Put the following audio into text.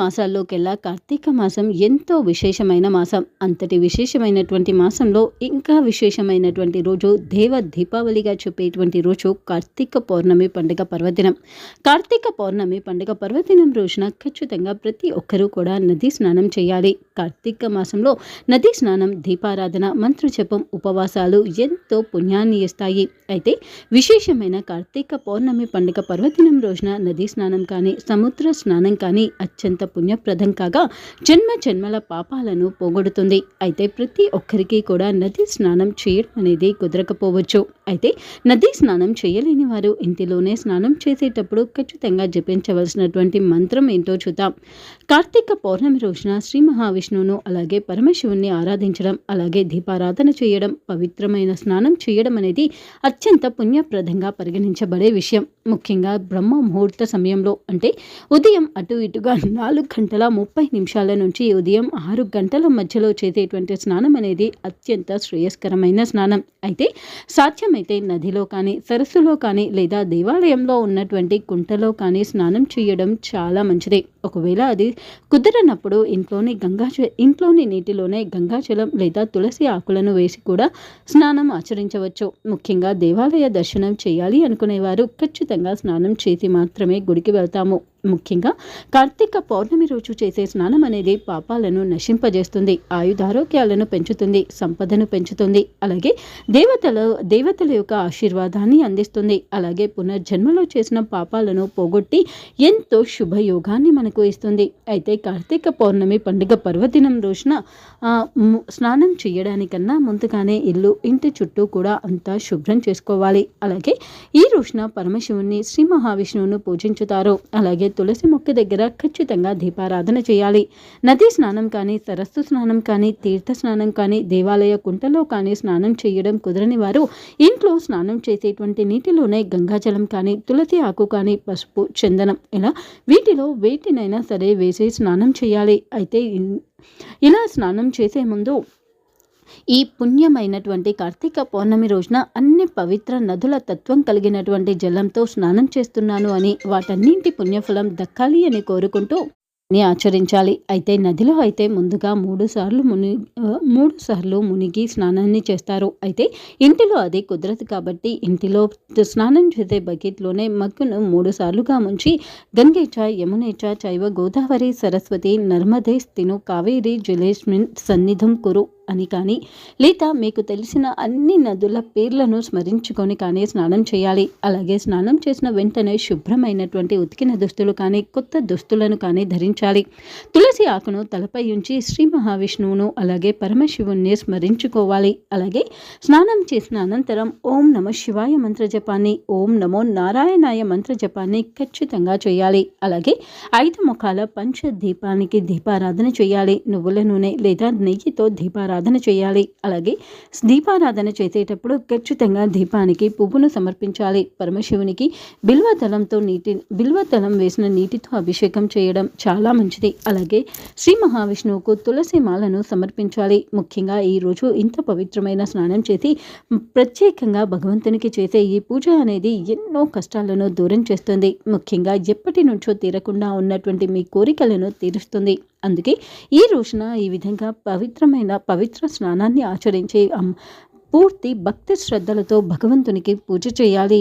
మాసాల్లోకెల్లా కార్తీక మాసం ఎంతో విశేషమైన మాసం. అంతటి విశేషమైనటువంటి మాసంలో ఇంకా విశేషమైనటువంటి రోజు దేవ దీపావళిగా చెప్పేటువంటి రోజు కార్తీక పౌర్ణమి పండుగ పర్వదినం. కార్తీక పౌర్ణమి పండుగ పర్వదినం రోజున ఖచ్చితంగా ప్రతి ఒక్కరూ కూడా నదీ స్నానం చేయాలి. కార్తీక మాసంలో నదీ స్నానం దీపారాధన మంత్రజపం ఉపవాసాలు ఎంతో పుణ్యాన్ని ఇస్తాయి. అయితే విశేషమైన కార్తీక పౌర్ణమి పండుగ పర్వదినం రోజున నదీ స్నానం కానీ సముద్ర స్నానం కానీ అత్యంత పుణ్యప్రదం కాగా జన్మ జన్మల పాపాలను పోగొడుతుంది. అయితే ప్రతి ఒక్కరికి కూడా నది స్నానం చేయడం అనేది కుదరకపోవచ్చు. అయితే నదీ స్నానం చేయలేని వారు ఇంటిలోనే స్నానం చేసేటప్పుడు ఖచ్చితంగా జపించవలసినటువంటి మంత్రం ఏంటో చూద్దాం. కార్తీక పౌర్ణమి రోజున శ్రీ మహావిష్ణువును అలాగే పరమశివుణ్ణి ఆరాధించడం అలాగే దీపారాధన చేయడం పవిత్రమైన స్నానం చేయడం అనేది అత్యంత పుణ్యప్రదంగా పరిగణించబడే విషయం. ముఖ్యంగా బ్రహ్మ ముహూర్త సమయంలో అంటే ఉదయం అటు ఇటుగా నాలుగు గంటల ముప్పై నిమిషాల నుంచి ఉదయం ఆరు గంటల మధ్యలో చేసేటువంటి స్నానం అనేది అత్యంత శ్రేయస్కరమైన స్నానం. అయితే సాధ్యమైతే నదిలో కానీ సరస్సులో కానీ లేదా దేవాలయంలో ఉన్నటువంటి కుంటలో కానీ స్నానం చేయడం చాలా మంచిది. ఒకవేళ అది కుదరనప్పుడు ఇంట్లోని గంగా ఇంట్లోని నీటిలోనే గంగాజలం లేదా తులసి ఆకులను వేసి కూడా స్నానం ఆచరించవచ్చు. ముఖ్యంగా దేవాలయ దర్శనం చేయాలి అనుకునేవారు ఖచ్చితంగా స్నానం చేసి మాత్రమే గుడికి వెళ్తాము. ముఖ్యంగా కార్తీక పౌర్ణమి రోజు చేసే స్నానం అనేది పాపాలను నశింపజేస్తుంది ఆయుధారోగ్యాలను పెంచుతుంది సంపదను పెంచుతుంది. అలాగే దేవతల దేవతల యొక్క ఆశీర్వాదాన్ని అందిస్తుంది. అలాగే పునర్జన్మలో చేసిన పాపాలను పోగొట్టి ఎంతో శుభయోగాన్ని మనకు ఇస్తుంది. అయితే కార్తీక పౌర్ణమి పండుగ పర్వదినం రోజున స్నానం చేయడానికన్నా ముందుగానే ఇల్లు ఇంటి చుట్టూ కూడా అంతా శుభ్రం చేసుకోవాలి. అలాగే ఈ రోజున పరమశివుణ్ణి శ్రీ మహావిష్ణువును పూజించుతారు. అలాగే తులసి మొక్క దగ్గర ఖచ్చితంగా దీపారాధన చేయాలి. నదీ స్నానం కానీ సరస్సు స్నానం కానీ తీర్థ స్నానం కానీ దేవాలయ కుంటలో కానీ స్నానం చేయడం కుదరని వారు ఇంట్లో స్నానం చేసేటువంటి నీటిలోనే గంగాజలం కానీ తులసి ఆకు కానీ పసుపు చందనం ఇలా వీటిలో వేటినైనా సరే వేసి స్నానం చేయాలి. అయితే ఇలా స్నానం చేసే ముందు ఈ పుణ్యమైనటువంటి కార్తీక పౌర్ణమి రోజున అన్ని పవిత్ర నదుల తత్వం కలిగినటువంటి జలంతో స్నానం చేస్తున్నాను అని వాటన్నింటి పుణ్యఫలం దక్కాలి అని కోరుకుంటూ ని ఆచరించాలి. అయితే నదిలో అయితే ముందుగా మూడు సార్లు ముని మూడు సార్లు మునిగి స్నానాన్ని చేస్తారు. అయితే ఇంటిలో అది కుదరదు కాబట్టి ఇంటిలో స్నానం చేసే బకెట్లోనే మగ్గును మూడు సార్లుగా ముంచి గంగేచ యమునేచ చైవ గోదావరి సరస్వతి నర్మదే స్థిను కావేరి జలేష్మిన్ సన్నిధం కురు అని కానీ లేదా మీకు తెలిసిన అన్ని నదుల పేర్లను స్మరించుకొని కానీ స్నానం చేయాలి. అలాగే స్నానం చేసిన వెంటనే శుభ్రమైనటువంటి ఉతికిన దుస్తులు కానీ కొత్త దుస్తులను కానీ ధరించాలి. తులసి ఆకును తలపై ఉంచి శ్రీ మహావిష్ణువును అలాగే పరమశివుణ్ణి స్మరించుకోవాలి. అలాగే స్నానం చేసిన అనంతరం ఓం నమ శివాయ మంత్ర జపాన్ని ఓం నమో నారాయణాయ మంత్ర జపాన్ని ఖచ్చితంగా చేయాలి. అలాగే ఐదు ముఖాల పంచ దీపానికి దీపారాధన చేయాలి. నువ్వుల నూనె లేదా నెయ్యితో దీపారాధన ఆరాధన చేయాలి. అలాగే దీపారాధన చేసేటప్పుడు ఖచ్చితంగా దీపానికి పువ్వును సమర్పించాలి. పరమశివునికి బిల్వతలంతో నీటి బిల్వతలం వేసిన నీటితో అభిషేకం చేయడం చాలా మంచిది. అలాగే శ్రీ మహావిష్ణువుకు తులసి మాలను సమర్పించాలి. ముఖ్యంగా ఈరోజు ఇంత పవిత్రమైన స్నానం చేసి ప్రత్యేకంగా భగవంతునికి చేసే ఈ పూజ అనేది ఎన్నో కష్టాలను దూరం చేస్తుంది. ముఖ్యంగా ఎప్పటి నుంచో తీరకుండా ఉన్నటువంటి మీ కోరికలను తీరుస్తుంది. అందుకే ఈ రోజున ఈ విధంగా పవిత్రమైన పవిత్ర స్నానాన్ని ఆచరించి పూర్తి భక్తి శ్రద్ధలతో భగవంతునికి పూజ చేయాలి.